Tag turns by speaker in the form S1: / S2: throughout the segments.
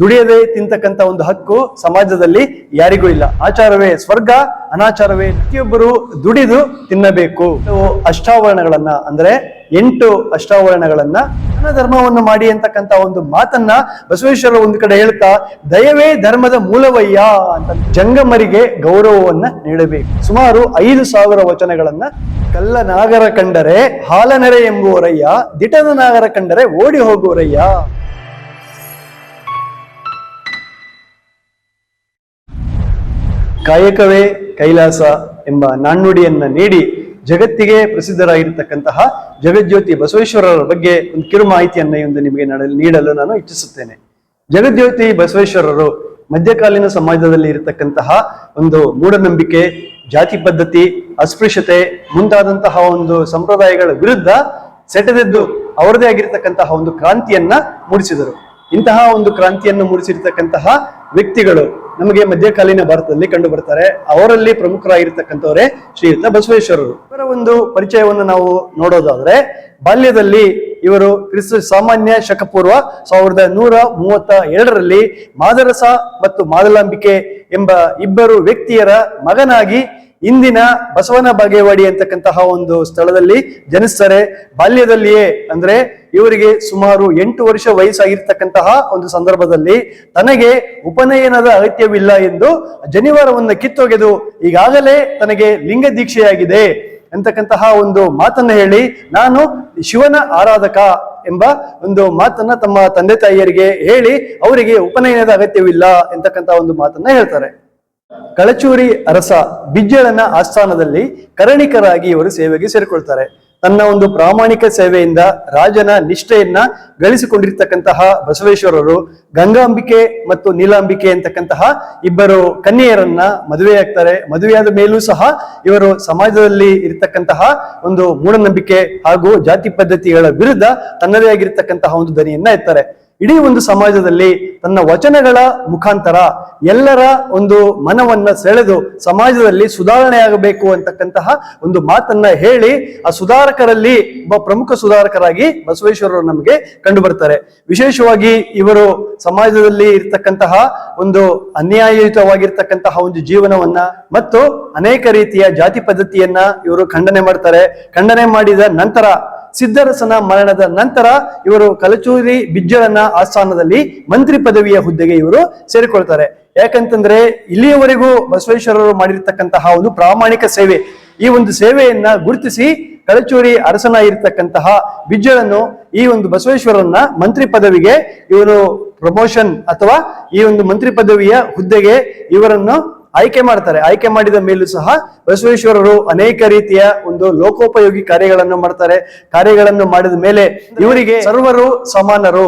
S1: ದುಡಿಯದೆ ತಿಂತಕ್ಕಂತ ಒಂದು ಹಕ್ಕು ಸಮಾಜದಲ್ಲಿ ಯಾರಿಗೂ ಇಲ್ಲ. ಆಚಾರವೇ ಸ್ವರ್ಗ, ಅನಾಚಾರವೇ ಪ್ರತಿಯೊಬ್ಬರು ದುಡಿದು ತಿನ್ನಬೇಕು. ಅಷ್ಟಾವರಣಗಳನ್ನ ಅಂದ್ರೆ ಎಂಟು ಅಷ್ಟಾವರಣಗಳನ್ನ ದಾನ ಧರ್ಮವನ್ನು ಮಾಡಿ ಅಂತಕ್ಕಂತ ಒಂದು ಮಾತನ್ನ ಬಸವೇಶ್ವರ ಒಂದು ಕಡೆ ಹೇಳ್ತಾ, ದಯವೇ ಧರ್ಮದ ಮೂಲವಯ್ಯ ಅಂತ ಜಂಗಮರಿಗೆ ಗೌರವವನ್ನ ನೀಡಬೇಕು. ಸುಮಾರು ಐದು ಸಾವಿರ ವಚನಗಳನ್ನ, ಕಲ್ಲ ನಾಗರ ಕಂಡರೆ ಹಾಲನೆರೆ ಎಂಬುವರಯ್ಯ ದಿಟದ ನಾಗರ ಕಂಡರೆ ಓಡಿ ಹೋಗುವರಯ್ಯ ಕಾಯಕವೇ ಕೈಲಾಸ ಎಂಬ ನಾಣ್ಣುಡಿಯನ್ನ ನೀಡಿ ಜಗತ್ತಿಗೆ ಪ್ರಸಿದ್ಧರಾಗಿರ್ತಕ್ಕಂತಹ ಜಗಜ್ಯೋತಿ ಬಸವೇಶ್ವರರ ಬಗ್ಗೆ ಒಂದು ಕಿರು ಮಾಹಿತಿಯನ್ನ ಇಂದು ನಿಮಗೆ ನಡ- ನೀಡಲು ನಾನು ಇಚ್ಛಿಸುತ್ತೇನೆ. ಜಗಜ್ಯೋತಿ ಬಸವೇಶ್ವರರು ಮಧ್ಯಕಾಲೀನ ಸಮಾಜದಲ್ಲಿ ಇರತಕ್ಕಂತಹ ಒಂದು ಮೂಢನಂಬಿಕೆ, ಜಾತಿ ಪದ್ಧತಿ, ಅಸ್ಪೃಶ್ಯತೆ ಮುಂತಾದಂತಹ ಒಂದು ಸಂಪ್ರದಾಯಗಳ ವಿರುದ್ಧ ಸೆಟೆದೆದ್ದು ಅವರದೇ ಆಗಿರತಕ್ಕಂತಹ ಒಂದು ಕ್ರಾಂತಿಯನ್ನ ಮೂಡಿಸಿದರು. ಇಂತಹ ಒಂದು ಕ್ರಾಂತಿಯನ್ನು ಮೂಡಿಸಿರ್ತಕ್ಕಂತಹ ವ್ಯಕ್ತಿಗಳು ನಮಗೆ ಮಧ್ಯಕಾಲೀನ ಭಾರತದಲ್ಲಿ ಕಂಡು ಬರ್ತಾರೆ. ಅವರಲ್ಲಿ ಪ್ರಮುಖರಾಗಿರ್ತಕ್ಕಂಥವರೇ ಶ್ರೀಯುತ ಬಸವೇಶ್ವರರು. ಇವರ ಒಂದು ಪರಿಚಯವನ್ನು ನಾವು ನೋಡೋದಾದ್ರೆ, ಬಾಲ್ಯದಲ್ಲಿ ಇವರು ಕ್ರಿಸ್ತ ಸಾಮಾನ್ಯ ಶಕಪೂರ್ವ ಸಾವಿರದ ನೂರ ಮೂವತ್ತ ಎರಡರಲ್ಲಿ ಮಾದರಸ ಮತ್ತು ಮಾದಲಾಂಬಿಕೆ ಎಂಬ ಇಬ್ಬರು ವ್ಯಕ್ತಿಯರ ಮಗನಾಗಿ ಇಂದಿನ ಬಸವನ ಬಾಗೇವಾಡಿ ಅಂತಕ್ಕಂತಹ ಒಂದು ಸ್ಥಳದಲ್ಲಿ ಜನಿಸ್ತಾರೆ. ಬಾಲ್ಯದಲ್ಲಿಯೇ ಅಂದ್ರೆ ಇವರಿಗೆ ಸುಮಾರು ಎಂಟು ವರ್ಷ ವಯಸ್ಸಾಗಿರ್ತಕ್ಕಂತಹ ಒಂದು ಸಂದರ್ಭದಲ್ಲಿ ತನಗೆ ಉಪನಯನದ ಅಗತ್ಯವಿಲ್ಲ ಎಂದು ಜನಿವಾರವನ್ನು ಕಿತ್ತೊಗೆದು ಈಗಾಗಲೇ ತನಗೆ ಲಿಂಗ ದೀಕ್ಷೆಯಾಗಿದೆ ಅಂತಕ್ಕಂತಹ ಒಂದು ಮಾತನ್ನ ಹೇಳಿ ನಾನು ಶಿವನ ಆರಾಧಕ ಎಂಬ ಒಂದು ಮಾತನ್ನ ತಮ್ಮ ತಂದೆ ತಾಯಿಯರಿಗೆ ಹೇಳಿ ಅವರಿಗೆ ಉಪನಯನದ ಅಗತ್ಯವಿಲ್ಲ ಎಂತಕ್ಕಂತಹ ಒಂದು ಮಾತನ್ನ ಹೇಳ್ತಾರೆ. ಕಳಚೂರಿ ಅರಸ ಬಿಜ್ಜಳನ ಆಸ್ಥಾನದಲ್ಲಿ ಕರಣಿಕರಾಗಿ ಇವರು ಸೇವೆಗೆ ಸೇರಿಕೊಳ್ತಾರೆ. ತನ್ನ ಒಂದು ಪ್ರಾಮಾಣಿಕ ಸೇವೆಯಿಂದ ರಾಜನ ನಿಷ್ಠೆಯನ್ನ ಗಳಿಸಿಕೊಂಡಿರ್ತಕ್ಕಂತಹ ಬಸವೇಶ್ವರರು ಗಂಗಾಂಬಿಕೆ ಮತ್ತು ನೀಲಾಂಬಿಕೆ ಅಂತಕ್ಕಂತಹ ಇಬ್ಬರು ಕನ್ಯೆಯರನ್ನ ಮದುವೆಯಾಗ್ತಾರೆ ಮದುವೆಯಾದ ಮೇಲೂ ಸಹ ಇವರು ಸಮಾಜದಲ್ಲಿ ಇರತಕ್ಕಂತಹ ಒಂದು ಮೂಢನಂಬಿಕೆ ಹಾಗೂ ಜಾತಿ ಪದ್ಧತಿಗಳ ವಿರುದ್ಧ ತನ್ನದೇ ಆಗಿರ್ತಕ್ಕಂತಹ ಒಂದು ದನಿಯನ್ನ ಎತ್ತಾರೆ. ಇಡೀ ಒಂದು ಸಮಾಜದಲ್ಲಿ ತನ್ನ ವಚನಗಳ ಮುಖಾಂತರ ಎಲ್ಲರ ಒಂದು ಮನವನ್ನ ಸೆಳೆದು ಸಮಾಜದಲ್ಲಿ ಸುಧಾರಣೆ ಆಗಬೇಕು ಅಂತಕ್ಕಂತಹ ಒಂದು ಮಾತನ್ನ ಹೇಳಿ ಆ ಸುಧಾರಕರಲ್ಲಿ ಒಬ್ಬ ಪ್ರಮುಖ ಸುಧಾರಕರಾಗಿ ಬಸವೇಶ್ವರರು ನಮಗೆ ಕಂಡು ಬರ್ತಾರೆ ವಿಶೇಷವಾಗಿ ಇವರು ಸಮಾಜದಲ್ಲಿ ಇರ್ತಕ್ಕಂತಹ ಒಂದು ಅನ್ಯಾಯಯುತವಾಗಿರ್ತಕ್ಕಂತಹ ಒಂದು ಜೀವನವನ್ನ ಮತ್ತು ಅನೇಕ ರೀತಿಯ ಜಾತಿ ಪದ್ಧತಿಯನ್ನ ಇವರು ಖಂಡನೆ ಮಾಡ್ತಾರೆ. ಖಂಡನೆ ಮಾಡಿದ ನಂತರ ಸಿದ್ದರಸನ ಮರಣದ ನಂತರ ಇವರು ಕಲಚೂರಿ ಬಿಜ್ಜಳನ ಆಸ್ಥಾನದಲ್ಲಿ ಮಂತ್ರಿ ಪದವಿಯ ಹುದ್ದೆಗೆ ಇವರು ಸೇರಿಕೊಳ್ತಾರೆ. ಯಾಕಂತಂದ್ರೆ ಇಲ್ಲಿಯವರೆಗೂ ಬಸವೇಶ್ವರರು ಮಾಡಿರ್ತಕ್ಕಂತಹ ಒಂದು ಪ್ರಾಮಾಣಿಕ ಸೇವೆ, ಈ ಒಂದು ಸೇವೆಯನ್ನ ಗುರುತಿಸಿ ಕಳಚೂರಿ ಇರತಕ್ಕಂತಹ ಬಿಜ್ಜಳನ್ನು ಈ ಒಂದು ಬಸವೇಶ್ವರನ್ನ ಮಂತ್ರಿ ಪದವಿಗೆ ಇವರು ಪ್ರಮೋಷನ್ ಅಥವಾ ಈ ಒಂದು ಮಂತ್ರಿ ಪದವಿಯ ಹುದ್ದೆಗೆ ಇವರನ್ನು ಆಯ್ಕೆ ಮಾಡ್ತಾರೆ. ಆಯ್ಕೆ ಮಾಡಿದ ಮೇಲೂ ಸಹ ಬಸವೇಶ್ವರರು ಅನೇಕ ರೀತಿಯ ಒಂದು ಲೋಕೋಪಯೋಗಿ ಕಾರ್ಯಗಳನ್ನು ಮಾಡ್ತಾರೆ. ಕಾರ್ಯಗಳನ್ನು ಮಾಡಿದ ಮೇಲೆ ಇವರಿಗೆ ಸರ್ವರು ಸಮಾನರು.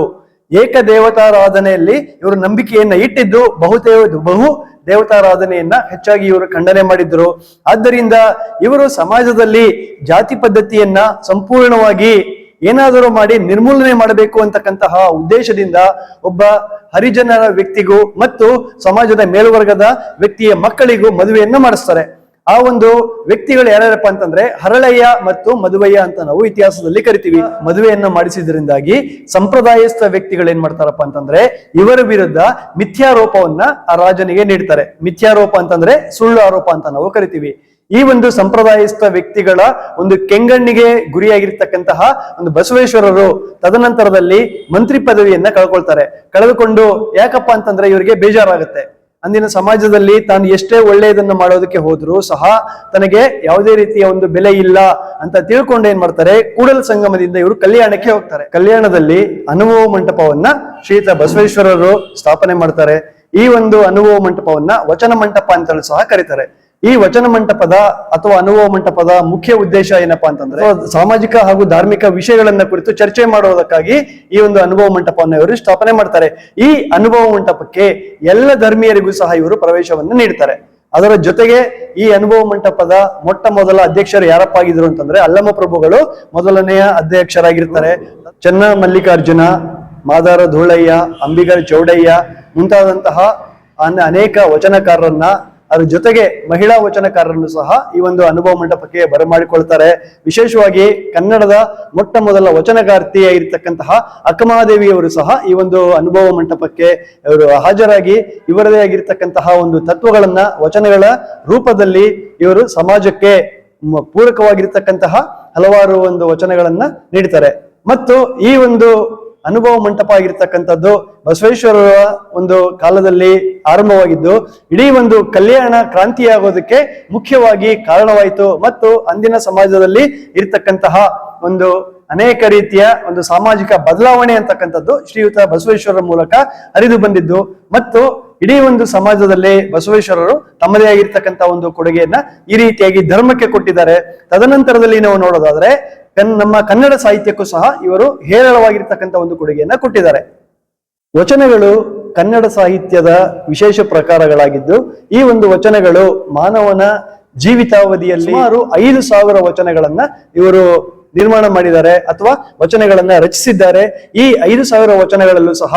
S1: ಏಕ ದೇವತಾರಾಧನೆಯಲ್ಲಿ ಇವರು ನಂಬಿಕೆಯನ್ನ ಇಟ್ಟಿದ್ದು ಬಹುದೇವ ಬಹು ದೇವತಾರಾಧನೆಯನ್ನ ಹೆಚ್ಚಾಗಿ ಇವರು ಖಂಡನೆ ಮಾಡಿದ್ರು. ಆದ್ದರಿಂದ ಇವರು ಸಮಾಜದಲ್ಲಿ ಜಾತಿ ಪದ್ಧತಿಯನ್ನ ಸಂಪೂರ್ಣವಾಗಿ ಏನಾದರೂ ಮಾಡಿ ನಿರ್ಮೂಲನೆ ಮಾಡಬೇಕು ಅಂತಕ್ಕಂತಹ ಉದ್ದೇಶದಿಂದ ಒಬ್ಬ ಹರಿಜನರ ವ್ಯಕ್ತಿಗೂ ಮತ್ತು ಸಮಾಜದ ಮೇಲ್ವರ್ಗದ ವ್ಯಕ್ತಿಯ ಮಕ್ಕಳಿಗೂ ಮದುವೆಯನ್ನು ಮಾಡಿಸ್ತಾರೆ. ಆ ಒಂದು ವ್ಯಕ್ತಿಗಳು ಯಾರ್ಯಾರಪ್ಪ ಅಂತಂದ್ರೆ ಹರಳಯ್ಯ ಮತ್ತು ಮದುವಯ್ಯ ಅಂತ ನಾವು ಇತಿಹಾಸದಲ್ಲಿ ಕರಿತೀವಿ. ಮದುವೆಯನ್ನು ಮಾಡಿಸಿದ್ರಿಂದಾಗಿ ಸಂಪ್ರದಾಯಸ್ಥ ವ್ಯಕ್ತಿಗಳು ಏನ್ ಮಾಡ್ತಾರಪ್ಪ ಅಂತಂದ್ರೆ ಇವರ ವಿರುದ್ಧ ಮಿಥ್ಯಾರೋಪವನ್ನ ಆ ರಾಜನಿಗೆ ನೀಡ್ತಾರೆ. ಮಿಥ್ಯಾರೋಪ ಅಂತಂದ್ರೆ ಸುಳ್ಳು ಆರೋಪ ಅಂತ ನಾವು ಕರಿತೀವಿ. ಈ ಒಂದು ಸಂಪ್ರದಾಯಸ್ಥ ವ್ಯಕ್ತಿಗಳ ಒಂದು ಕೆಂಗಣ್ಣಿಗೆ ಗುರಿಯಾಗಿರ್ತಕ್ಕಂತಹ ಒಂದು ಬಸವೇಶ್ವರರು ತದನಂತರದಲ್ಲಿ ಮಂತ್ರಿ ಪದವಿಯನ್ನ ಕಳ್ಕೊಳ್ತಾರೆ. ಕಳೆದುಕೊಂಡು ಯಾಕಪ್ಪ ಅಂತಂದ್ರೆ ಇವರಿಗೆ ಬೇಜಾರಾಗುತ್ತೆ. ಅಂದಿನ ಸಮಾಜದಲ್ಲಿ ತಾನು ಎಷ್ಟೇ ಒಳ್ಳೆಯದನ್ನ ಮಾಡೋದಕ್ಕೆ ಹೋದ್ರು ಸಹ ತನಗೆ ಯಾವುದೇ ರೀತಿಯ ಒಂದು ಬೆಲೆ ಇಲ್ಲ ಅಂತ ತಿಳ್ಕೊಂಡು ಏನ್ ಮಾಡ್ತಾರೆ? ಕೂಡಲ ಸಂಗಮದಿಂದ ಇವರು ಕಲ್ಯಾಣಕ್ಕೆ ಹೋಗ್ತಾರೆ. ಕಲ್ಯಾಣದಲ್ಲಿ ಅನುಭವ ಮಂಟಪವನ್ನ ಶ್ರೀತ ಬಸವೇಶ್ವರರು ಸ್ಥಾಪನೆ ಮಾಡ್ತಾರೆ. ಈ ಒಂದು ಅನುಭವ ಮಂಟಪವನ್ನ ವಚನ ಮಂಟಪ ಅಂತಲೂ ಸಹ ಕರೀತಾರೆ. ಈ ವಚನ ಮಂಟಪದ ಅಥವಾ ಅನುಭವ ಮಂಟಪದ ಮುಖ್ಯ ಉದ್ದೇಶ ಏನಪ್ಪಾ ಅಂತಂದ್ರೆ ಸಾಮಾಜಿಕ ಹಾಗೂ ಧಾರ್ಮಿಕ ವಿಷಯಗಳನ್ನ ಕುರಿತು ಚರ್ಚೆ ಮಾಡುವುದಕ್ಕಾಗಿ ಈ ಒಂದು ಅನುಭವ ಮಂಟಪವನ್ನು ಇವರು ಸ್ಥಾಪನೆ ಮಾಡ್ತಾರೆ. ಈ ಅನುಭವ ಮಂಟಪಕ್ಕೆ ಎಲ್ಲ ಧರ್ಮೀಯರಿಗೂ ಸಹ ಇವರು ಪ್ರವೇಶವನ್ನು ನೀಡ್ತಾರೆ. ಅದರ ಜೊತೆಗೆ ಈ ಅನುಭವ ಮಂಟಪದ ಮೊಟ್ಟ ಮೊದಲ ಅಧ್ಯಕ್ಷರು ಯಾರಪ್ಪ ಆಗಿದ್ರು ಅಂತಂದ್ರೆ ಅಲ್ಲಮ ಪ್ರಭುಗಳು ಮೊದಲನೆಯ ಅಧ್ಯಕ್ಷರಾಗಿರ್ತಾರೆ. ಚನ್ನ ಮಲ್ಲಿಕಾರ್ಜುನ, ಮಾದಾರ ಧೂಳಯ್ಯ, ಅಂಬಿಗರ ಚೌಡಯ್ಯ ಮುಂತಾದಂತಹ ಅನ್- ಅನೇಕ ವಚನಕಾರರನ್ನ ಅದ್ರ ಜೊತೆಗೆ ಮಹಿಳಾ ವಚನಕಾರರನ್ನು ಸಹ ಈ ಒಂದು ಅನುಭವ ಮಂಟಪಕ್ಕೆ ಬರಮಾಡಿಕೊಳ್ತಾರೆ. ವಿಶೇಷವಾಗಿ ಕನ್ನಡದ ಮೊಟ್ಟ ಮೊದಲ ವಚನಕಾರ್ತಿಯಾಗಿರ್ತಕ್ಕಂತಹ ಅಕ್ಕಮಹಾದೇವಿಯವರು ಸಹ ಈ ಒಂದು ಅನುಭವ ಮಂಟಪಕ್ಕೆ ಇವರು ಹಾಜರಾಗಿ ಇವರದೇ ಆಗಿರ್ತಕ್ಕಂತಹ ಒಂದು ತತ್ವಗಳನ್ನ, ವಚನಗಳ ರೂಪದಲ್ಲಿ ಇವರು ಸಮಾಜಕ್ಕೆ ಪೂರಕವಾಗಿರ್ತಕ್ಕಂತಹ ಹಲವಾರು ಒಂದು ವಚನಗಳನ್ನ ನೀಡ್ತಾರೆ. ಮತ್ತು ಈ ಒಂದು ಅನುಭವ ಮಂಟಪ ಆಗಿರ್ತಕ್ಕಂಥದ್ದು ಬಸವೇಶ್ವರರ ಒಂದು ಕಾಲದಲ್ಲಿ ಆರಂಭವಾಗಿದ್ದು, ಇಡೀ ಒಂದು ಕಲ್ಯಾಣ ಕ್ರಾಂತಿಯಾಗೋದಕ್ಕೆ ಮುಖ್ಯವಾಗಿ ಕಾರಣವಾಯಿತು. ಮತ್ತು ಅಂದಿನ ಸಮಾಜದಲ್ಲಿ ಇರ್ತಕ್ಕಂತಹ ಒಂದು ಅನೇಕ ರೀತಿಯ ಒಂದು ಸಾಮಾಜಿಕ ಬದಲಾವಣೆ ಅಂತಕ್ಕಂಥದ್ದು ಶ್ರೀಯುತ ಬಸವೇಶ್ವರರ ಮೂಲಕ ಹರಿದು ಬಂದಿದ್ದು. ಮತ್ತು ಇಡೀ ಒಂದು ಸಮಾಜದಲ್ಲಿ ಬಸವೇಶ್ವರರು ತಮ್ಮದೇ ಆಗಿರ್ತಕ್ಕಂಥ ಒಂದು ಕೊಡುಗೆಯನ್ನ ಈ ರೀತಿಯಾಗಿ ಧರ್ಮಕ್ಕೆ ಕೊಟ್ಟಿದ್ದಾರೆ. ತದನಂತರದಲ್ಲಿ ನಾವು ನೋಡೋದಾದ್ರೆ ಕನ್- ನಮ್ಮ ಕನ್ನಡ ಸಾಹಿತ್ಯಕ್ಕೂ ಸಹ ಇವರು ಹೇರಳವಾಗಿರ್ತಕ್ಕಂಥ ಒಂದು ಕೊಡುಗೆಯನ್ನ ಕೊಟ್ಟಿದ್ದಾರೆ. ವಚನಗಳು ಕನ್ನಡ ಸಾಹಿತ್ಯದ ವಿಶೇಷ ಪ್ರಕಾರಗಳಾಗಿದ್ದು, ಈ ಒಂದು ವಚನಗಳು ಮಾನವನ ಜೀವಿತಾವಧಿಯಲ್ಲಿ ಸುಮಾರು ಐದು ಸಾವಿರ ವಚನಗಳನ್ನ ಇವರು ನಿರ್ಮಾಣ ಮಾಡಿದ್ದಾರೆ ಅಥವಾ ವಚನಗಳನ್ನ ರಚಿಸಿದ್ದಾರೆ. ಈ ಐದು ಸಾವಿರ ವಚನಗಳಲ್ಲೂ ಸಹ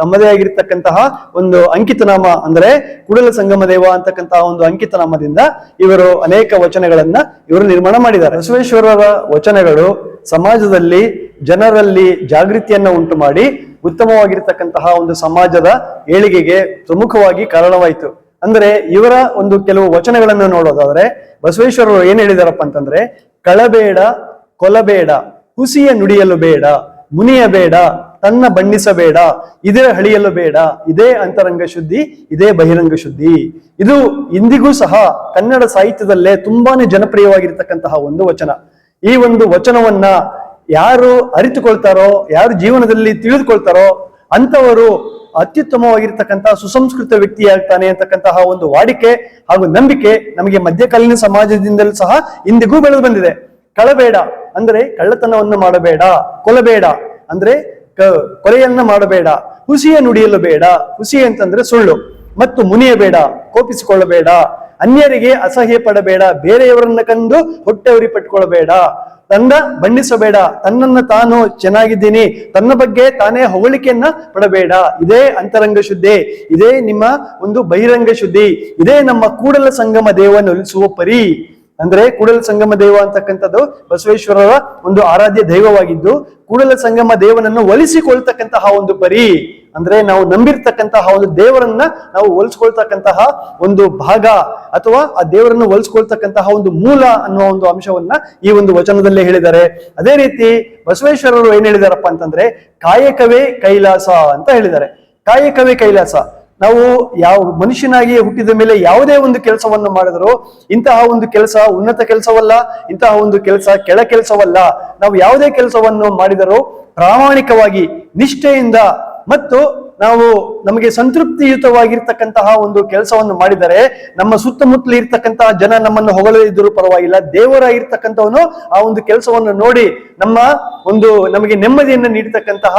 S1: ತಮ್ಮದೇ ಆಗಿರ್ತಕ್ಕಂತಹ ಒಂದು ಅಂಕಿತನಾಮ ಅಂದ್ರೆ ಕುಡಲ ಸಂಗಮ ದೇವ ಅಂತಕ್ಕಂತಹ ಒಂದು ಅಂಕಿತನಾಮದಿಂದ ಇವರು ಅನೇಕ ವಚನಗಳನ್ನ ಇವರು ನಿರ್ಮಾಣ ಮಾಡಿದ್ದಾರೆ. ಬಸವೇಶ್ವರರ ವಚನಗಳು ಸಮಾಜದಲ್ಲಿ ಜನರಲ್ಲಿ ಜಾಗೃತಿಯನ್ನ ಉಂಟು ಮಾಡಿ ಉತ್ತಮವಾಗಿರ್ತಕ್ಕಂತಹ ಒಂದು ಸಮಾಜದ ಏಳಿಗೆಗೆ ಪ್ರಮುಖವಾಗಿ ಕಾರಣವಾಯಿತು. ಅಂದ್ರೆ ಇವರ ಒಂದು ಕೆಲವು ವಚನಗಳನ್ನು ನೋಡೋದಾದ್ರೆ ಬಸವೇಶ್ವರರು ಏನ್ ಹೇಳಿದಾರಪ್ಪ ಅಂತಂದ್ರೆ, ಕಳಬೇಡ ಕೊಲಬೇಡ ಹುಸಿಯ ನುಡಿಯಲು ಬೇಡ ಮುನಿಯಬೇಡ ತನ್ನ ಬಣ್ಣಿಸಬೇಡ, ಇದೇ ಹಳಿಯಲು ಬೇಡ, ಇದೇ ಅಂತರಂಗ ಶುದ್ಧಿ, ಇದೇ ಬಹಿರಂಗ ಶುದ್ಧಿ. ಇದು ಇಂದಿಗೂ ಸಹ ಕನ್ನಡ ಸಾಹಿತ್ಯದಲ್ಲೇ ತುಂಬಾನೇ ಜನಪ್ರಿಯವಾಗಿರ್ತಕ್ಕಂತಹ ಒಂದು ವಚನ. ಈ ಒಂದು ವಚನವನ್ನ ಯಾರು ಅರಿತುಕೊಳ್ತಾರೋ, ಯಾರು ಜೀವನದಲ್ಲಿ ತಿಳಿದುಕೊಳ್ತಾರೋ ಅಂತವರು ಅತ್ಯುತ್ತಮವಾಗಿರ್ತಕ್ಕಂತಹ ಸುಸಂಸ್ಕೃತ ವ್ಯಕ್ತಿಯಾಗ್ತಾನೆ ಅಂತಕ್ಕಂತಹ ಒಂದು ವಾಡಿಕೆ ಹಾಗೂ ನಂಬಿಕೆ ನಮಗೆ ಮಧ್ಯಕಾಲೀನ ಸಮಾಜದಿಂದಲೂ ಸಹ ಇಂದಿಗೂ ಬೆಳೆದು ಬಂದಿದೆ. ಕಳಬೇಡ ಅಂದ್ರೆ ಕಳ್ಳತನವನ್ನು ಮಾಡಬೇಡ ಕೊಲಬೇಡ ಅಂದ್ರೆ ಕೊಲೆಯನ್ನ ಮಾಡಬೇಡ, ಹುಸಿಯ ನುಡಿಯಲು ಬೇಡ. ಹುಸಿ ಅಂತಂದ್ರೆ ಸುಳ್ಳು. ಮತ್ತು ಮುನಿಯಬೇಡ, ಕೋಪಿಸಿಕೊಳ್ಳಬೇಡ. ಅನ್ಯರಿಗೆ ಅಸಹ್ಯ ಪಡಬೇಡ, ಬೇರೆಯವರನ್ನ ಕಂಡು ಹೊಟ್ಟೆ ಉರಿ ಪಟ್ಕೊಳ್ಬೇಡ. ತನ್ನ ಬಣ್ಣಿಸಬೇಡ ತನ್ನನ್ನ ತಾನು ಚೆನ್ನಾಗಿದ್ದೀನಿ, ತನ್ನ ಬಗ್ಗೆ ತಾನೇ ಹೊಗಳಿಕೆಯನ್ನ ಪಡಬೇಡ. ಇದೇ ಅಂತರಂಗ ಶುದ್ಧಿ, ಇದೇ ನಿಮ್ಮ ಒಂದು ಬಹಿರಂಗ ಶುದ್ಧಿ, ಇದೇ ನಮ್ಮ ಕೂಡಲ ಸಂಗಮ ದೇವನ ಒಲಿಸುವ ಪರಿ. ಅಂದ್ರೆ ಕೂಡಲ ಸಂಗಮ ದೇವ ಅಂತಕ್ಕಂಥದ್ದು ಬಸವೇಶ್ವರರ ಒಂದು ಆರಾಧ್ಯ ದೈವವಾಗಿದ್ದು, ಕೂಡಲ ಸಂಗಮ ದೇವನನ್ನು ಒಲಿಸಿಕೊಳ್ತಕ್ಕಂತಹ ಒಂದು ಪರಿ. ಅಂದ್ರೆ ನಾವು ನಂಬಿರ್ತಕ್ಕಂತಹ ಒಂದು ದೇವರನ್ನ ನಾವು ಹೋಲಿಸ್ಕೊಳ್ತಕ್ಕಂತಹ ಒಂದು ಭಾಗ ಅಥವಾ ಆ ದೇವರನ್ನು ಹೋಲಿಸ್ಕೊಳ್ತಕ್ಕಂತಹ ಒಂದು ಮೂಲ ಅನ್ನುವ ಒಂದು ಅಂಶವನ್ನ ಈ ಒಂದು ವಚನದಲ್ಲೇ ಹೇಳಿದ್ದಾರೆ. ಅದೇ ರೀತಿ ಬಸವೇಶ್ವರರು ಏನ್ ಹೇಳಿದಾರಪ್ಪ ಅಂತಂದ್ರೆ, ಕಾಯಕವೇ ಕೈಲಾಸ ಅಂತ ಹೇಳಿದ್ದಾರೆ. ಕಾಯಕವೇ ಕೈಲಾಸ. ನಾವು ಯಾವ ಮನುಷ್ಯನಾಗಿ ಹುಟ್ಟಿದ ಮೇಲೆ ಯಾವುದೇ ಒಂದು ಕೆಲಸವನ್ನು ಮಾಡಿದ್ರು ಇಂತಹ ಒಂದು ಕೆಲಸ ಉನ್ನತ ಕೆಲಸವಲ್ಲ, ಇಂತಹ ಒಂದು ಕೆಲಸ ಕೆಳ ಕೆಲಸವಲ್ಲ. ನಾವು ಯಾವುದೇ ಕೆಲಸವನ್ನು ಮಾಡಿದರೂ ಪ್ರಾಮಾಣಿಕವಾಗಿ ನಿಷ್ಠೆಯಿಂದ ಮತ್ತು ನಾವು ನಮಗೆ ಸಂತೃಪ್ತಿಯುತವಾಗಿರ್ತಕ್ಕಂತಹ ಒಂದು ಕೆಲಸವನ್ನು ಮಾಡಿದರೆ, ನಮ್ಮ ಸುತ್ತಮುತ್ತಲು ಇರ್ತಕ್ಕಂತಹ ಜನ ನಮ್ಮನ್ನು ಹೊಗಳಿದ್ರು ಪರವಾಗಿಲ್ಲ. ದೇವರ ಇರ್ತಕ್ಕಂಥವನು ಆ ಒಂದು ಕೆಲಸವನ್ನು ನೋಡಿ ನಮ್ಮ ಒಂದು ನಮಗೆ ನೆಮ್ಮದಿಯನ್ನು ನೀಡತಕ್ಕಂತಹ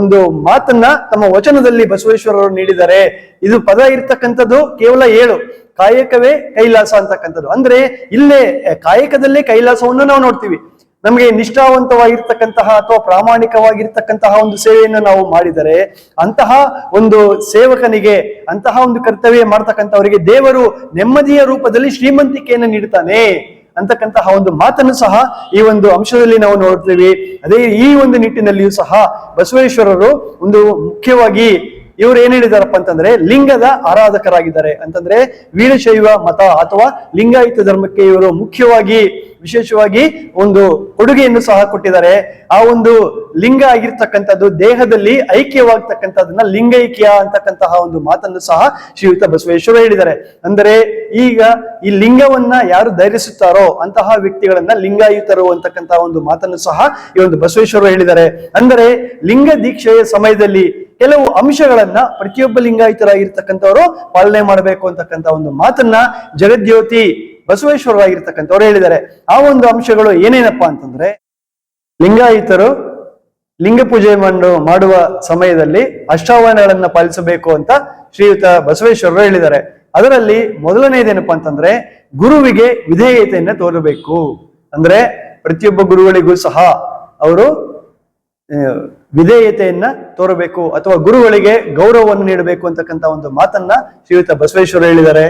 S1: ಒಂದು ಮಾತನ್ನ ತಮ್ಮ ವಚನದಲ್ಲಿ ಬಸವೇಶ್ವರರು ನೀಡಿದ್ದಾರೆ ಇದು ಪದ ಇರ್ತಕ್ಕಂಥದ್ದು ಕೇವಲ ಏಳು. ಕಾಯಕವೇ ಕೈಲಾಸ ಅಂತಕ್ಕಂಥದ್ದು. ಅಂದ್ರೆ ಇಲ್ಲೇ ಕಾಯಕದಲ್ಲೇ ಕೈಲಾಸವನ್ನು ನಾವು ನೋಡ್ತೀವಿ. ನಮಗೆ ನಿಷ್ಠಾವಂತವಾಗಿರ್ತಕ್ಕಂತಹ ಅಥವಾ ಪ್ರಾಮಾಣಿಕವಾಗಿರ್ತಕ್ಕಂತಹ ಒಂದು ಸೇವೆಯನ್ನು ನಾವು ಮಾಡಿದರೆ ಅಂತಹ ಒಂದು ಸೇವಕನಿಗೆ, ಅಂತಹ ಒಂದು ಕರ್ತವ್ಯ ಮಾಡ್ತಕ್ಕಂಥವರಿಗೆ ದೇವರು ನೆಮ್ಮದಿಯ ರೂಪದಲ್ಲಿ ಶ್ರೀಮಂತಿಕೆಯನ್ನು ನೀಡುತ್ತಾನೆ ಅಂತಕ್ಕಂತಹ ಒಂದು ಮಾತನ್ನು ಸಹ ಈ ಒಂದು ಅಂಶದಲ್ಲಿ ನಾವು ನೋಡ್ತೀವಿ. ಅದೇ ಈ ಒಂದು ನಿಟ್ಟಿನಲ್ಲಿಯೂ ಸಹ ಬಸವೇಶ್ವರರು ಒಂದು ಮುಖ್ಯವಾಗಿ ಇವರು ಏನ್ ಹೇಳಿದಾರಪ್ಪ ಅಂತಂದ್ರೆ, ಲಿಂಗದ ಆರಾಧಕರಾಗಿದ್ದಾರೆ. ಅಂತಂದ್ರೆ, ವೀರಶೈವ ಮತ ಅಥವಾ ಲಿಂಗಾಯತ ಧರ್ಮಕ್ಕೆ ಇವರು ಮುಖ್ಯವಾಗಿ, ವಿಶೇಷವಾಗಿ ಒಂದು ಕೊಡುಗೆಯನ್ನು ಸಹ ಕೊಟ್ಟಿದ್ದಾರೆ. ಆ ಒಂದು ಲಿಂಗ ಆಗಿರ್ತಕ್ಕಂಥದ್ದು, ದೇಹದಲ್ಲಿ ಐಕ್ಯವಾಗ್ತಕ್ಕಂಥದ್ದನ್ನ ಲಿಂಗೈಕ್ಯ ಅಂತಕ್ಕಂತಹ ಒಂದು ಮಾತನ್ನು ಸಹ ಶ್ರೀಯುತ ಬಸವೇಶ್ವರ ಹೇಳಿದ್ದಾರೆ. ಅಂದರೆ, ಈಗ ಈ ಲಿಂಗವನ್ನ ಯಾರು ಧರಿಸುತ್ತಾರೋ, ಅಂತಹ ವ್ಯಕ್ತಿಗಳನ್ನ ಲಿಂಗಾಯುತರು ಅಂತಕ್ಕಂತಹ ಒಂದು ಮಾತನ್ನು ಸಹ ಈ ಒಂದು ಬಸವೇಶ್ವರ ಹೇಳಿದ್ದಾರೆ. ಅಂದರೆ, ಲಿಂಗ ದೀಕ್ಷೆಯ ಸಮಯದಲ್ಲಿ ಕೆಲವು ಅಂಶಗಳನ್ನ ಪ್ರತಿಯೊಬ್ಬ ಲಿಂಗಾಯಿತರಾಗಿರ್ತಕ್ಕಂಥವರು ಪಾಲನೆ ಮಾಡಬೇಕು ಅಂತಕ್ಕಂಥ ಒಂದು ಮಾತನ್ನ ಜಗದ್ಯೋತಿ ಬಸವೇಶ್ವರರಾಗಿರ್ತಕ್ಕಂಥವ್ರು ಹೇಳಿದ್ದಾರೆ. ಆ ಒಂದು ಅಂಶಗಳು ಏನೇನಪ್ಪಾ ಅಂತಂದ್ರೆ, ಲಿಂಗಾಯಿತರು ಲಿಂಗ ಪೂಜೆ ಮಾಡು, ಮಾಡುವ ಸಮಯದಲ್ಲಿ ಅಷ್ಟಾವರಣಗಳನ್ನ ಪಾಲಿಸಬೇಕು ಅಂತ ಶ್ರೀಯುತ ಬಸವೇಶ್ವರರು ಹೇಳಿದ್ದಾರೆ. ಅದರಲ್ಲಿ ಮೊದಲನೇದೇನಪ್ಪಾ ಅಂತಂದ್ರೆ, ಗುರುವಿಗೆ ವಿಧೇಯತೆಯನ್ನ ತೋರಬೇಕು. ಅಂದ್ರೆ ಪ್ರತಿಯೊಬ್ಬ ಗುರುಗಳಿಗೂ ಸಹ ಅವರು ವಿಧೇಯತೆಯನ್ನ ತೋರಬೇಕು ಅಥವಾ ಗುರುಗಳಿಗೆ ಗೌರವವನ್ನು ನೀಡಬೇಕು ಅಂತಕ್ಕಂಥ ಒಂದು ಮಾತನ್ನ ಶ್ರೀಯುತ ಬಸವೇಶ್ವರ ಹೇಳಿದ್ದಾರೆ.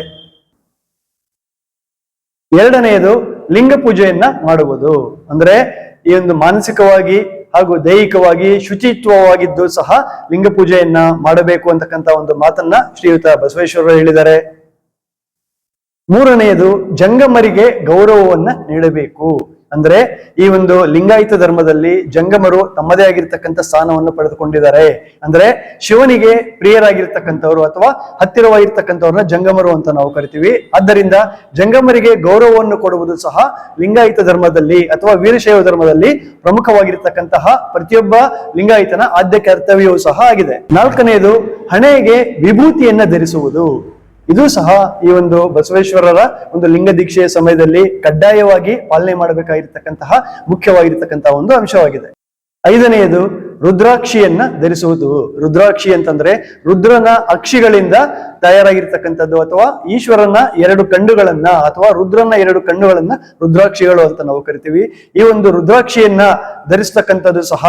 S1: ಎರಡನೆಯದು ಲಿಂಗ ಪೂಜೆಯನ್ನ ಮಾಡುವುದು. ಅಂದ್ರೆ ಈ ಒಂದು ಮಾನಸಿಕವಾಗಿ ಹಾಗೂ ದೈಹಿಕವಾಗಿ ಶುಚಿತ್ವವಾಗಿದ್ದು ಸಹ ಲಿಂಗ ಪೂಜೆಯನ್ನ ಮಾಡಬೇಕು ಅಂತಕ್ಕಂತ ಒಂದು ಮಾತನ್ನ ಶ್ರೀಯುತ ಬಸವೇಶ್ವರ ಹೇಳಿದ್ದಾರೆ. ಮೂರನೆಯದು ಜಂಗಮರಿಗೆ ಗೌರವವನ್ನ ನೀಡಬೇಕು. ಅಂದ್ರೆ ಈ ಒಂದು ಲಿಂಗಾಯತ ಧರ್ಮದಲ್ಲಿ ಜಂಗಮರು ತಮ್ಮದೇ ಆಗಿರ್ತಕ್ಕಂಥ ಸ್ಥಾನವನ್ನು ಪಡೆದುಕೊಂಡಿದ್ದಾರೆ. ಅಂದ್ರೆ ಶಿವನಿಗೆ ಪ್ರಿಯರಾಗಿರ್ತಕ್ಕಂಥವ್ರು ಅಥವಾ ಹತ್ತಿರವಾಗಿರ್ತಕ್ಕಂಥವ್ರನ್ನ ಜಂಗಮರು ಅಂತ ನಾವು ಕರಿತೀವಿ. ಆದ್ದರಿಂದ ಜಂಗಮರಿಗೆ ಗೌರವವನ್ನು ಕೊಡುವುದು ಸಹ ಲಿಂಗಾಯತ ಧರ್ಮದಲ್ಲಿ ಅಥವಾ ವೀರಶೈವ ಧರ್ಮದಲ್ಲಿ ಪ್ರಮುಖವಾಗಿರ್ತಕ್ಕಂತಹ ಪ್ರತಿಯೊಬ್ಬ ಲಿಂಗಾಯತನ ಆದ್ಯ ಕರ್ತವ್ಯವೂ ಸಹ ಆಗಿದೆ. ನಾಲ್ಕನೆಯದು ಹಣೆಗೆ ವಿಭೂತಿಯನ್ನ ಧರಿಸುವುದು. ಇದು ಸಹ ಈ ಒಂದು ಬಸವೇಶ್ವರರ ಒಂದು ಲಿಂಗ ದೀಕ್ಷೆಯ ಸಮಯದಲ್ಲಿ ಕಡ್ಡಾಯವಾಗಿ ಪಾಲನೆ ಮಾಡಬೇಕಾಗಿರ್ತಕ್ಕಂತಹ ಮುಖ್ಯವಾಗಿರ್ತಕ್ಕಂತಹ ಒಂದು ಅಂಶವಾಗಿದೆ. ಐದನೆಯದು ರುದ್ರಾಕ್ಷಿಯನ್ನ ಧರಿಸುವುದು. ರುದ್ರಾಕ್ಷಿ ಅಂತಂದ್ರೆ ರುದ್ರನ ಅಕ್ಷಿಗಳಿಂದ ತಯಾರಾಗಿರ್ತಕ್ಕಂಥದ್ದು ಅಥವಾ ಈಶ್ವರನ ಎರಡು ಕಣ್ಣುಗಳನ್ನ ಅಥವಾ ರುದ್ರನ ಎರಡು ಕಣ್ಣುಗಳನ್ನ ರುದ್ರಾಕ್ಷಿಗಳು ಅಂತ ನಾವು ಕರಿತೀವಿ. ಈ ಒಂದು ರುದ್ರಾಕ್ಷಿಯನ್ನ ಧರಿಸ್ತಕ್ಕಂಥದ್ದು ಸಹ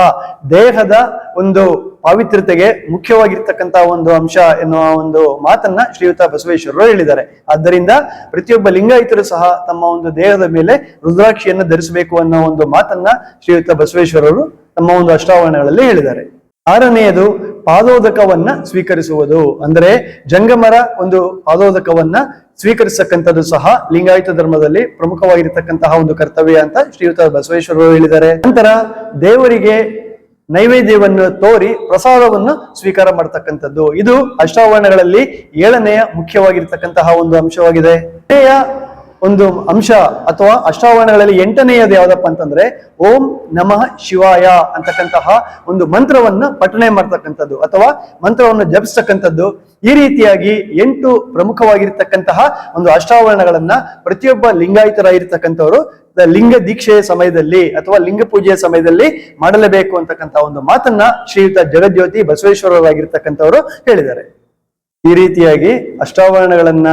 S1: ದೇಹದ ಒಂದು ಪಾವಿತ್ರ್ಯತೆಗೆ ಮುಖ್ಯವಾಗಿರ್ತಕ್ಕಂತಹ ಒಂದು ಅಂಶ ಎನ್ನುವ ಒಂದು ಮಾತನ್ನ ಶ್ರೀಯುತ ಬಸವೇಶ್ವರರು ಹೇಳಿದ್ದಾರೆ. ಆದ್ದರಿಂದ ಪ್ರತಿಯೊಬ್ಬ ಲಿಂಗಾಯಿತರು ಸಹ ತಮ್ಮ ಒಂದು ದೇಹದ ಮೇಲೆ ರುದ್ರಾಕ್ಷಿಯನ್ನು ಧರಿಸಬೇಕು ಅನ್ನೋ ಒಂದು ಮಾತನ್ನ ಶ್ರೀಯುತ ಬಸವೇಶ್ವರರು ತಮ್ಮ ಒಂದು ಅಷ್ಟಾವರಣಗಳಲ್ಲಿ ಹೇಳಿದ್ದಾರೆ. ಆರನೆಯದು, ಪಾದೋದಕವನ್ನ ಸ್ವೀಕರಿಸುವುದು. ಅಂದರೆ ಜಂಗಮರ ಒಂದು ಪಾದೋದಕವನ್ನ ಸ್ವೀಕರಿಸತಕ್ಕಂಥದ್ದು ಸಹ ಲಿಂಗಾಯತ ಧರ್ಮದಲ್ಲಿ ಪ್ರಮುಖವಾಗಿರ್ತಕ್ಕಂತಹ ಒಂದು ಕರ್ತವ್ಯ ಅಂತ ಶ್ರೀಯುತ ಬಸವೇಶ್ವರರು ಹೇಳಿದ್ದಾರೆ. ನಂತರ ದೇವರಿಗೆ ನೈವೇದ್ಯವನ್ನು ತೋರಿ ಪ್ರಸಾದವನ್ನು ಸ್ವೀಕಾರ ಮಾಡತಕ್ಕಂಥದ್ದು. ಇದು ಅಷ್ಟಾವರಣಗಳಲ್ಲಿ ಏಳನೆಯ ಮುಖ್ಯವಾಗಿರ್ತಕ್ಕಂತಹ ಒಂದು ಅಂಶವಾಗಿದೆ. ಒಂದು ಅಂಶ ಅಥವಾ ಅಷ್ಟಾವರಣಗಳಲ್ಲಿ ಎಂಟನೆಯದು ಯಾವ್ದಪ್ಪ ಅಂತಂದ್ರೆ, ಓಂ ನಮಃ ಶಿವಾಯ ಅಂತಕ್ಕಂತಹ ಒಂದು ಮಂತ್ರವನ್ನ ಪಠಣೆ ಮಾಡ್ತಕ್ಕಂಥದ್ದು ಅಥವಾ ಮಂತ್ರವನ್ನು ಜಪಿಸ್ತಕ್ಕಂಥದ್ದು. ಈ ರೀತಿಯಾಗಿ ಎಂಟು ಪ್ರಮುಖವಾಗಿರ್ತಕ್ಕಂತಹ ಒಂದು ಅಷ್ಟಾವರಣಗಳನ್ನ ಪ್ರತಿಯೊಬ್ಬ ಲಿಂಗಾಯಿತರಾಗಿರ್ತಕ್ಕಂಥವ್ರು ಲಿಂಗ ದೀಕ್ಷೆಯ ಸಮಯದಲ್ಲಿ ಅಥವಾ ಲಿಂಗ ಪೂಜೆಯ ಸಮಯದಲ್ಲಿ ಮಾಡಲೇಬೇಕು ಅಂತಕ್ಕಂಥ ಒಂದು ಮಾತನ್ನ ಶ್ರೀಯುತ ಜಗಜ್ಯೋತಿ ಬಸವೇಶ್ವರರಾಗಿರ್ತಕ್ಕಂಥವರು ಹೇಳಿದ್ದಾರೆ. ಈ ರೀತಿಯಾಗಿ ಅಷ್ಟಾವರಣಗಳನ್ನ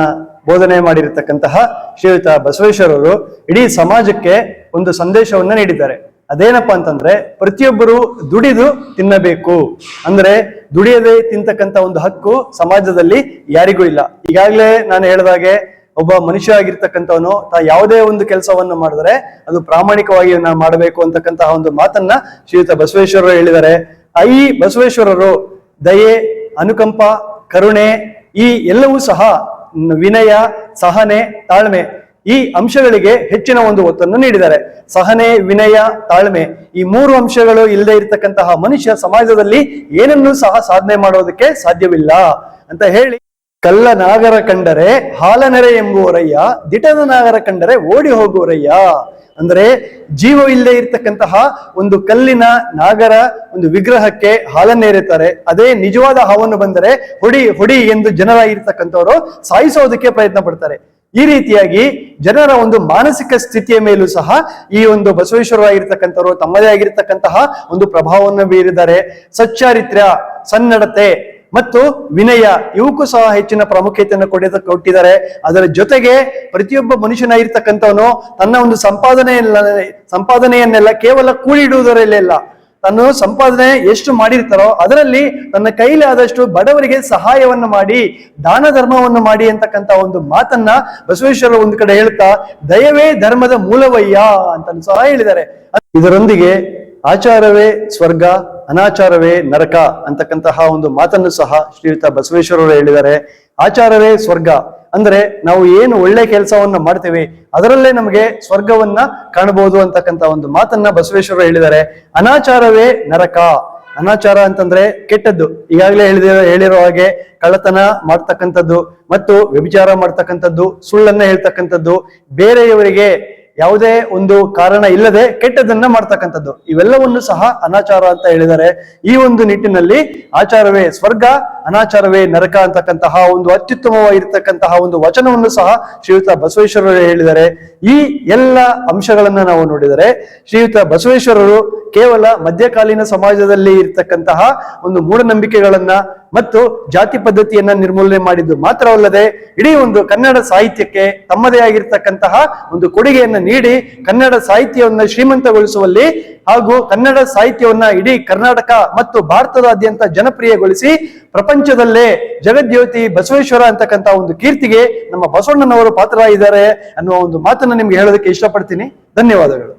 S1: ಬೋಧನೆ ಮಾಡಿರತಕ್ಕಂತಹ ಶ್ರೀಯುತ ಬಸವೇಶ್ವರರು ಇಡೀ ಸಮಾಜಕ್ಕೆ ಒಂದು ಸಂದೇಶವನ್ನ ನೀಡಿದ್ದಾರೆ. ಅದೇನಪ್ಪ ಅಂತಂದ್ರೆ, ಪ್ರತಿಯೊಬ್ಬರು ದುಡಿದು ತಿನ್ನಬೇಕು. ಅಂದ್ರೆ ದುಡಿಯದೆ ತಿಂತಕ್ಕಂತ ಒಂದು ಹಕ್ಕು ಸಮಾಜದಲ್ಲಿ ಯಾರಿಗೂ ಇಲ್ಲ. ಈಗಾಗಲೇ ನಾನು ಹೇಳಿದಾಗೆ ಒಬ್ಬ ಮನುಷ್ಯ ಆಗಿರ್ತಕ್ಕಂಥವನು ತಾ ಯಾವುದೇ ಒಂದು ಕೆಲಸವನ್ನು ಮಾಡಿದ್ರೆ ಅದು ಪ್ರಾಮಾಣಿಕವಾಗಿ ನಾವು ಮಾಡಬೇಕು ಅಂತಕ್ಕಂತಹ ಒಂದು ಮಾತನ್ನ ಶ್ರೀಯುತ ಬಸವೇಶ್ವರರು ಹೇಳಿದ್ದಾರೆ. ಈ ಬಸವೇಶ್ವರರು ದಯೆ, ಅನುಕಂಪ, ಕರುಣೆ ಈ ಎಲ್ಲವೂ ಸಹ ವಿನಯ, ಸಹನೆ, ತಾಳ್ಮೆ ಈ ಅಂಶಗಳಿಗೆ ಹೆಚ್ಚಿನ ಒಂದು ಒತ್ತನ್ನು ನೀಡಿದ್ದಾರೆ. ಸಹನೆ, ವಿನಯ, ತಾಳ್ಮೆ ಈ ಮೂರು ಅಂಶಗಳು ಇಲ್ಲದೆ ಇರತಕ್ಕಂತಹ ಮನುಷ್ಯ ಸಮಾಜದಲ್ಲಿ ಏನನ್ನೂ ಸಹ ಸಾಧನೆ ಮಾಡೋದಕ್ಕೆ ಸಾಧ್ಯವಿಲ್ಲ ಅಂತ ಹೇಳಿ ಕಲ್ಲ ನಾಗರ ಕಂಡರೆ ಹಾಲನೆರೆ ಎಂಬುವರಯ್ಯ ದಿಟದ ನಾಗರ ಕಂಡರೆ ಓಡಿ ಹೋಗುವರಯ್ಯ. ಅಂದರೆ ಜೀವವಿಲ್ಲದೆ ಇರತಕ್ಕಂತಹ ಒಂದು ಕಲ್ಲಿನ ನಾಗರ ಒಂದು ವಿಗ್ರಹಕ್ಕೆ ಹಾಲನ್ನೇರುತ್ತಾರೆ. ಅದೇ ನಿಜವಾದ ಹಾವನ್ನು ಬಂದರೆ ಹೊಡಿ ಹೊಡಿ ಎಂದು ಜನರಾಗಿರ್ತಕ್ಕಂಥವರು ಸಾಯಿಸೋದಕ್ಕೆ ಪ್ರಯತ್ನ ಪಡ್ತಾರೆ. ಈ ರೀತಿಯಾಗಿ ಜನರ ಒಂದು ಮಾನಸಿಕ ಸ್ಥಿತಿಯ ಮೇಲೂ ಸಹ ಈ ಒಂದು ಬಸವೇಶ್ವರರಾಗಿರ್ತಕ್ಕಂಥವರು ತಮ್ಮದೇ ಆಗಿರ್ತಕ್ಕಂತಹ ಒಂದು ಪ್ರಭಾವವನ್ನು ಬೀರಿದ್ದಾರೆ. ಸಚ್ಚಾರಿತ್ರ್ಯ, ಸನ್ನಡತೆ ಮತ್ತು ವಿನಯ, ಇವಕ್ಕೂ ಸಹ ಹೆಚ್ಚಿನ ಪ್ರಾಮುಖ್ಯತೆಯನ್ನು ಕೊಡ ಕೊಟ್ಟಿದ್ದಾರೆ. ಅದರ ಜೊತೆಗೆ ಪ್ರತಿಯೊಬ್ಬ ಮನುಷ್ಯನಾಗಿರ್ತಕ್ಕಂಥವನು ತನ್ನ ಒಂದು ಸಂಪಾದನೆಯಲ್ಲ ಸಂಪಾದನೆಯನ್ನೆಲ್ಲ ಕೇವಲ ಕೂಡಿಡುವುದರಲ್ಲೆಲ್ಲ ತನ್ನ ಸಂಪಾದನೆ ಎಷ್ಟು ಮಾಡಿರ್ತಾರೋ ಅದರಲ್ಲಿ ತನ್ನ ಕೈಲಿ ಆದಷ್ಟು ಬಡವರಿಗೆ ಸಹಾಯವನ್ನು ಮಾಡಿ, ದಾನ ಧರ್ಮವನ್ನು ಮಾಡಿ ಅಂತಕ್ಕಂತ ಒಂದು ಮಾತನ್ನ ಬಸವೇಶ್ವರ ಒಂದು ಕಡೆ ಹೇಳ್ತಾ, ದಯವೇ ಧರ್ಮದ ಮೂಲವಯ್ಯ ಅಂತ ಸಹ ಹೇಳಿದ್ದಾರೆ. ಇದರೊಂದಿಗೆ ಆಚಾರವೇ ಸ್ವರ್ಗ, ಅನಾಚಾರವೇ ನರಕ ಅಂತಕ್ಕಂತಹ ಒಂದು ಮಾತನ್ನು ಸಹ ಶ್ರೀಯುತ ಬಸವೇಶ್ವರರು ಹೇಳಿದ್ದಾರೆ. ಆಚಾರವೇ ಸ್ವರ್ಗ ಅಂದ್ರೆ ನಾವು ಏನು ಒಳ್ಳೆ ಕೆಲಸವನ್ನ ಮಾಡ್ತೇವೆ, ಅದರಲ್ಲೇ ನಮಗೆ ಸ್ವರ್ಗವನ್ನ ಕಾಣಬಹುದು ಅಂತಕ್ಕಂಥ ಒಂದು ಮಾತನ್ನ ಬಸವೇಶ್ವರರು ಹೇಳಿದ್ದಾರೆ. ಅನಾಚಾರವೇ ನರಕ. ಅನಾಚಾರ ಅಂತಂದ್ರೆ ಕೆಟ್ಟದ್ದು. ಈಗಾಗಲೇ ಹೇಳಿದ ಹೇಳಿರೋ ಹಾಗೆ ಕಳ್ಳತನ ಮಾಡ್ತಕ್ಕಂಥದ್ದು ಮತ್ತು ವ್ಯಭಿಚಾರ ಮಾಡ್ತಕ್ಕಂಥದ್ದು, ಸುಳ್ಳನ್ನ ಹೇಳ್ತಕ್ಕಂಥದ್ದು, ಬೇರೆಯವರಿಗೆ ಯಾವುದೇ ಒಂದು ಕಾರಣ ಇಲ್ಲದೆ ಕೆಟ್ಟದನ್ನ ಮಾಡ್ತಕ್ಕಂಥದ್ದು. ಇವೆಲ್ಲವನ್ನು ಸಹ ಅನಾಚಾರ ಅಂತ ಹೇಳಿದ್ದಾರೆ ಈ ಒಂದು ನಿಟ್ಟಿನಲ್ಲಿ ಆಚಾರವೇ ಸ್ವರ್ಗ ಅನಾಚಾರವೇ ನರಕ ಅಂತಕ್ಕಂತಹ ಒಂದು ಅತ್ಯುತ್ತಮವಾಗಿರ್ತಕ್ಕಂತಹ ಒಂದು ವಚನವನ್ನು ಸಹ ಶ್ರೀಯುತ ಬಸವೇಶ್ವರರು ಹೇಳಿದರೆ ಈ ಎಲ್ಲ ಅಂಶಗಳನ್ನ ನಾವು ನೋಡಿದರೆ ಶ್ರೀಯುತ ಬಸವೇಶ್ವರರು ಕೇವಲ ಮಧ್ಯಕಾಲೀನ ಸಮಾಜದಲ್ಲಿ ಇರ್ತಕ್ಕಂತಹ ಒಂದು ಮೂಢನಂಬಿಕೆಗಳನ್ನ ಮತ್ತು ಜಾತಿ ಪದ್ಧತಿಯನ್ನ ನಿರ್ಮೂಲನೆ ಮಾಡಿದ್ದು ಮಾತ್ರವಲ್ಲದೆ ಇಡೀ ಒಂದು ಕನ್ನಡ ಸಾಹಿತ್ಯಕ್ಕೆ ತಮ್ಮದೇ ಆಗಿರ್ತಕ್ಕಂತಹ ಒಂದು ಕೊಡುಗೆಯನ್ನ ನೀಡಿ ಕನ್ನಡ ಸಾಹಿತ್ಯವನ್ನ ಶ್ರೀಮಂತಗೊಳಿಸುವಲ್ಲಿ ಹಾಗೂ ಕನ್ನಡ ಸಾಹಿತ್ಯವನ್ನ ಇಡೀ ಕರ್ನಾಟಕ ಮತ್ತು ಭಾರತದಾದ್ಯಂತ ಜನಪ್ರಿಯಗೊಳಿಸಿ ಪ್ರಪಂಚ ಪ್ರಪಂಚದಲ್ಲೇ ಜಗಜ್ಯೋತಿ ಬಸವೇಶ್ವರ ಅಂತಕ್ಕಂಥ ಒಂದು ಕೀರ್ತಿಗೆ ನಮ್ಮ ಬಸವಣ್ಣನವರು ಪಾತ್ರರಾಗಿದ್ದಾರೆ ಅನ್ನುವ ಒಂದು ಮಾತನ್ನ ನಿಮ್ಗೆ ಹೇಳೋದಕ್ಕೆ ಇಷ್ಟಪಡ್ತೀನಿ. ಧನ್ಯವಾದಗಳು.